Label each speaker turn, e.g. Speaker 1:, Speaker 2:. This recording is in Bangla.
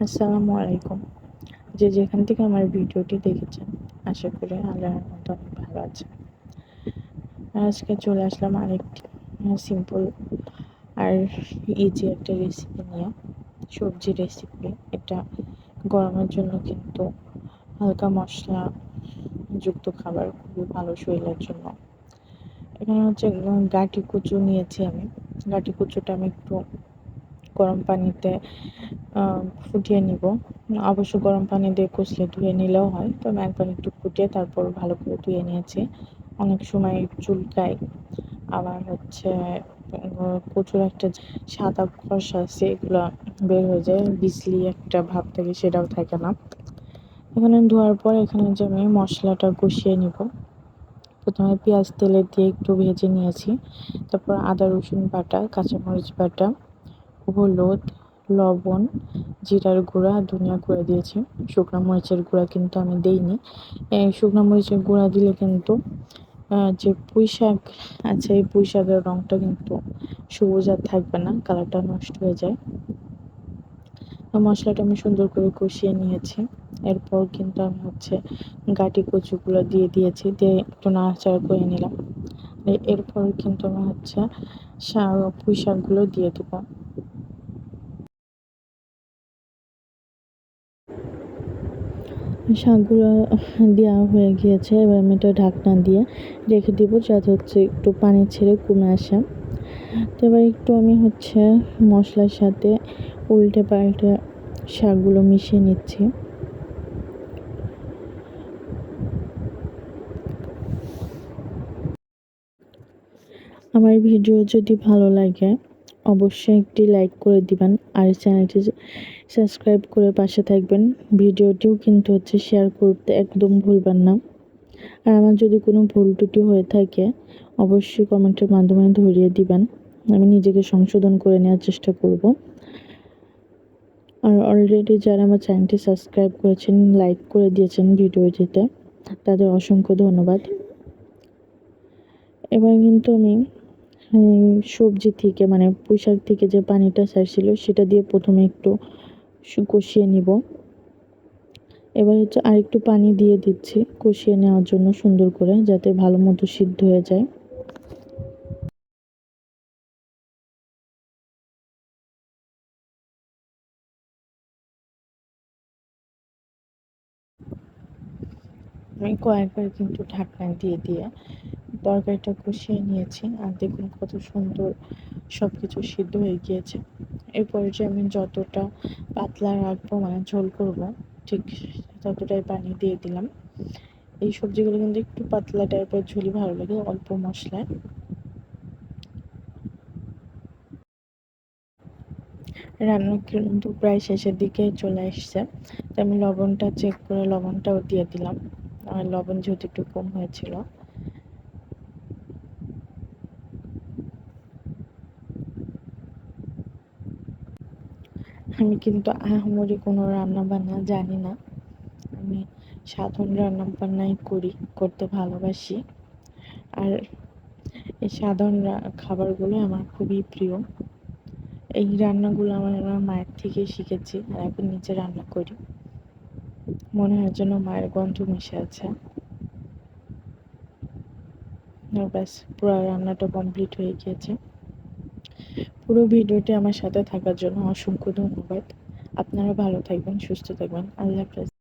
Speaker 1: আসসালামু আলাইকুম। যে যেখান থেকে আমার ভিডিওটি দেখেছেন, আশা করি আল্লাহর মতো অনেক ভালো আছে আজকে চলে আসলাম আরেকটি সিম্পল আর ইজি একটা রেসিপি নিয়ে, সবজি রেসিপি এটা গরমের জন্য কিন্তু হালকা মশলা যুক্ত খাবার খুবই ভালো শরীরের জন্য। এখানে হচ্ছে গাটি কুচু নিয়েছি আমি। গাটি কুচুটা আমি একটু গরম পানিতে ফুটিয়ে নিব। অবশ্য গরম পানি দিয়ে কষলে ধুয়ে নিলেও হয়, তো আমি একবার একটু ফুটিয়ে তারপর ভালো করে ধুয়ে নিয়েছি। অনেক সময় চুলকায় আবার হচ্ছে প্রচুর একটা সাদা খসা আছে, এগুলো বের হয়ে যায়, বিজলি একটা ভাব থাকে সেটাও থাকে না। এখানে ধোয়ার পর এখানে যে আমি মশলাটা কষিয়ে নিব। প্রথমে পেঁয়াজ তেলে দিয়ে একটু ভেজে নিয়েছি, তারপর আদা রসুন বাটা, কাঁচামরিচ বাটা হলুদ, লবণ, জিরার গুঁড়া ধনিয়া গুঁড়া দিয়েছি। শুকনো মরিচের গুঁড়া কিন্তু আমি দেইনি। এই শুকনো মরিচের গুঁড়া দিলে কিন্তু যে পুঁই শাক আছে, এই পুঁই শাকের রঙটা কিন্তু সবুজ আর থাকবে না, কালারটা নষ্ট হয়ে যায়। মশলাটা আমি সুন্দর করে কষিয়ে নিয়েছি। এরপর কিন্তু আমি হচ্ছে গাটি কচুগুলো দিয়ে দিয়েছি, দিয়ে একটু নাড়াচাড়া করে নিলাম। এরপর কিন্তু আমি হচ্ছে শাক পুঁই শাকগুলো দিয়ে দেবো। শাকগুলো দেওয়া হয়ে গিয়েছে। এবার আমি এটা ঢাকনা দিয়ে রেখে দিব, যাতে হচ্ছে একটু পানি ছেড়ে কমে আসে। তো এবার একটু আমি হচ্ছে মশলার সাথে উল্টে পাল্টে শাকগুলো মিশিয়ে নিচ্ছি। আমার ভিডিও যদি ভালো লাগে অবশ্যই একটি লাইক করে দিবেন আর চ্যানেলটি সাবস্ক্রাইব করে পাশে থাকবেন। ভিডিওটিও কিন্তু হচ্ছে শেয়ার করতে একদম ভুলবেন না। আর আমার যদি কোনো ভুল ত্রুটি হয়ে থাকে, অবশ্যই কমেন্টের মাধ্যমে ধরিয়ে দিবেন। আমি নিজেকে সংশোধন করে নেওয়ার চেষ্টা করব। আর অলরেডি যারা আমার চ্যানেলটি সাবস্ক্রাইব করেছেন লাইক করে দিয়েছেন ভিডিওটিতে, তাদের অসংখ্য ধন্যবাদ। এবার কিন্তু আমি সবজি থেকে মানে পুঁইশাক থেকে যে পানিটা ছাড়ছিল, সেটা দিয়ে প্রথমে একটু কষিয়ে নিব। এবার হচ্ছে আরেকটু পানি দিয়ে দিচ্ছি, কষিয়ে নেওয়ার জন্য সুন্দর করে, যাতে ভালো মতো সিদ্ধ হয়ে যায়। আমি কয়েকবার কিন্তু ঢাকনা দিয়ে দিয়ে তরকারিটা কষিয়ে নিয়েছি আর দেখুন কত সুন্দর সব কিছু সিদ্ধ হয়ে গিয়েছে। এরপরে যে আমি যতটা পাতলা রাখব মানে ঝোল করব, ঠিক ততটাই পানি দিয়ে দিলাম। এই সবজিগুলো কিন্তু একটু পাতলা টাইপের ঝোলই ভালো লাগে অল্প মশলায়। রান্না কিন্তু প্রায় শেষের দিকে চলে এসছে। তো আমি লবণটা চেক করে লবণটাও দিয়ে দিলাম। আর লবণ যেহেতু একটু কম হয়েছিল আমি কিন্তু আহামরি কোনো রান্না বান্না জানি না। আমি সাধারণ রান্না বান্নাই করি, করতে ভালোবাসি। আর এই সাধারণ খাবারগুলো আমার খুবই প্রিয়। এই রান্নাগুলো আমার আমার মায়ের থেকে শিখেছি আর এখন নিজে রান্না করি। মনে হয় যেন মায়ের গন্ধ মিশে আছে। ব্যাস, পুরো রান্নাটা কমপ্লিট হয়ে গিয়েছে। পুরো ভিডিওটি আমার সাথে থাকার জন্য অসংখ্য ধন্যবাদ। আপনারা ভালো থাকবেন, সুস্থ থাকবেন। আল্লাহ হাফেজ।